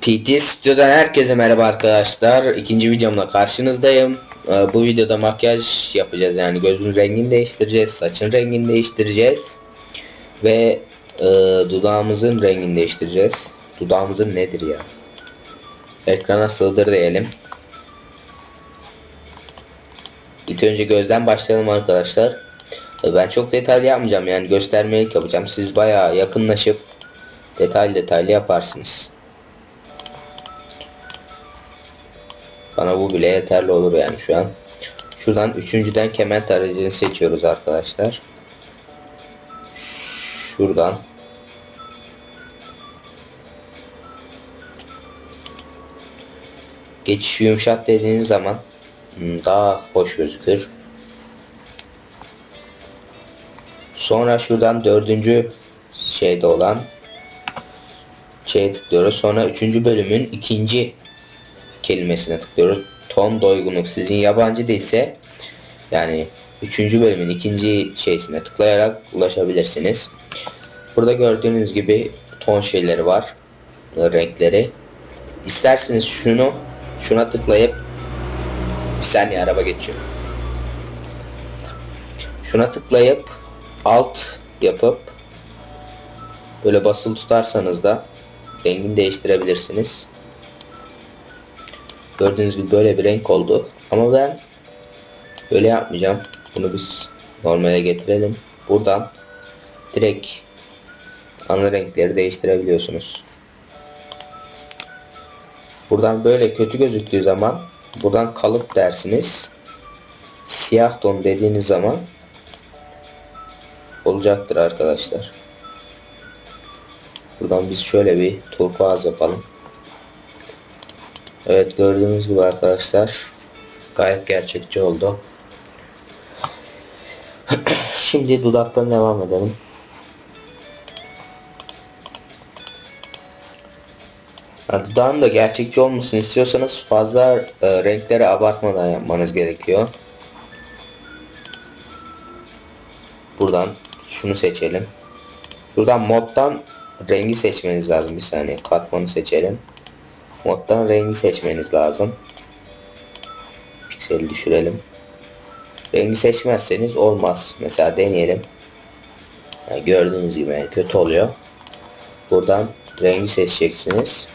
TT Stüdyo'dan herkese merhaba arkadaşlar. İkinci videomla karşınızdayım. Ee, Bu videoda makyaj yapacağız yani gözün rengini değiştireceğiz, saçın rengini değiştireceğiz ve e, dudağımızın rengini değiştireceğiz. Dudağımızın nedir ya? Ekrana sığdır diyelim. İlk önce gözden başlayalım arkadaşlar. Ee, Ben çok detaylı yapmayacağım yani göstermelik yapacağım. Siz bayağı yakınlaşıp detaylı detaylı yaparsınız. Bana bu bile yeterli olur yani şu an. Şuradan üçüncüden kemer tarayıcını seçiyoruz arkadaşlar. Şuradan. Geçişi yumuşat dediğiniz zaman hmm, daha hoş gözükür. Sonra şuradan dördüncü şeyde olan şeye tıklıyoruz. Sonra üçüncü bölümün ikinci kelimesine tıklıyoruz. Ton doygunluk sizin yabancı değilse yani 3. bölümün ikinci şeysine tıklayarak ulaşabilirsiniz. Burada gördüğünüz gibi ton şeyleri var. Renkleri. İsterseniz şunu şuna tıklayıp bir saniye araba geçiyor. Şuna tıklayıp alt yapıp böyle basılı tutarsanız da rengini değiştirebilirsiniz. Gördüğünüz gibi böyle bir renk oldu. Ama ben böyle yapmayacağım. Bunu biz normale getirelim. Buradan direkt ana renkleri değiştirebiliyorsunuz. Buradan böyle kötü gözüktüğü zaman buradan kalıp dersiniz. Siyah ton dediğiniz zaman olacaktır arkadaşlar. Buradan biz şöyle bir turkuaz yapalım. Evet gördüğünüz gibi arkadaşlar gayet gerçekçi oldu. Şimdi dudaktan devam edelim. Ha, Dudağın da gerçekçi olmasını istiyorsanız fazla e, renkleri abartmadan yapmanız gerekiyor. Buradan şunu seçelim. Şuradan moddan rengi seçmeniz lazım. Bir saniye katmanı seçelim. Moddan rengi seçmeniz lazım. Pikseli düşürelim. Rengi seçmezseniz olmaz. Mesela deneyelim. Yani gördüğünüz gibi kötü oluyor. Buradan rengi seçeceksiniz.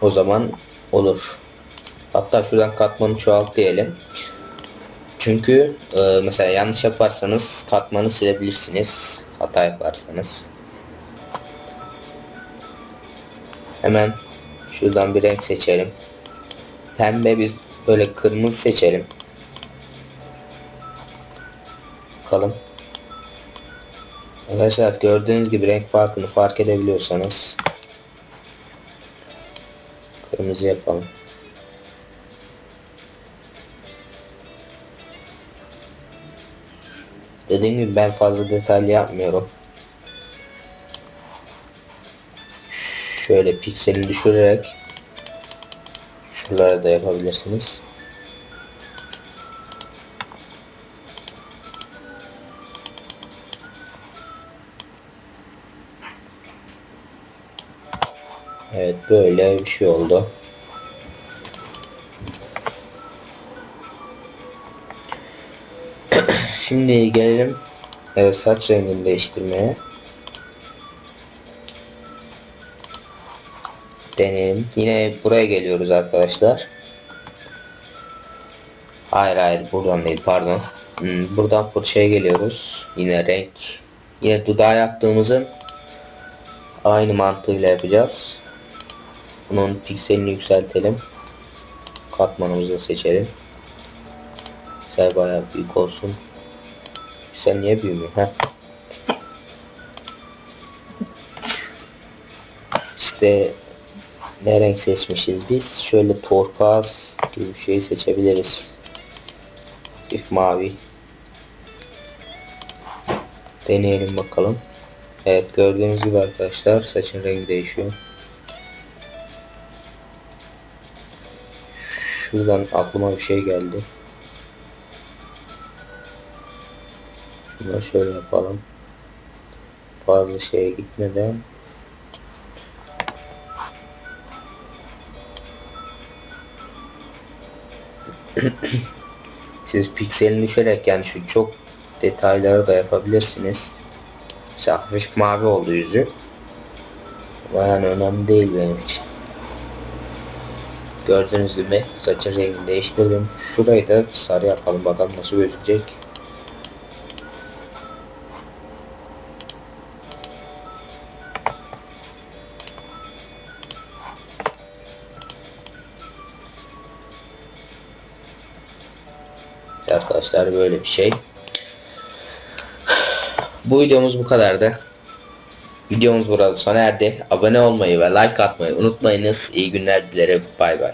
O zaman olur. Hatta şuradan katmanı çoğalt diyelim. Çünkü e, mesela yanlış yaparsanız katmanı silebilirsiniz. Hata yaparsanız. Hemen şuradan bir renk seçelim. Pembe biz böyle kırmızı seçelim. Bakalım. Arkadaşlar gördüğünüz gibi renk farkını fark edebiliyorsanız kırmızı yapalım. Dediğim gibi ben fazla detaylı yapmıyorum. Şöyle pikseli düşürerek şuralara da yapabilirsiniz. Evet böyle bir şey oldu. Şimdi gelelim evet, saç rengini değiştirmeye. Deneyelim. Yine buraya geliyoruz arkadaşlar. Hayır hayır buradan değil pardon. Hmm, buradan fırçaya geliyoruz. Yine renk. Yine dudağı yaptığımızın aynı mantığıyla yapacağız. Bunun pikselini yükseltelim. Katmanımızı seçelim. Piksel bayağı büyük olsun. Piksel niye büyümüyor? Heh. İşte ne renk seçmişiz biz? Şöyle turkuaz gibi bir şey seçebiliriz. Hafif mavi. Deneyelim bakalım. Evet gördüğünüz gibi arkadaşlar saçın rengi değişiyor. Şuradan aklıma bir şey geldi. Şunu şöyle yapalım. Fazla şeye gitmeden Siz pikselini düşerek yani şu çok detayları da yapabilirsiniz. Mesela hafif mavi oldu yüzü. Ama yani önemli değil benim için. Gördüğünüz gibi saçın rengini değiştirdim. Şurayı da sarı yapalım bakalım nasıl gözükecek. Arkadaşlar böyle bir şey. Bu videomuz bu kadardı. Videomuz burada sona erdi. Abone olmayı ve like atmayı unutmayınız. İyi günler dilerim. Bay bay.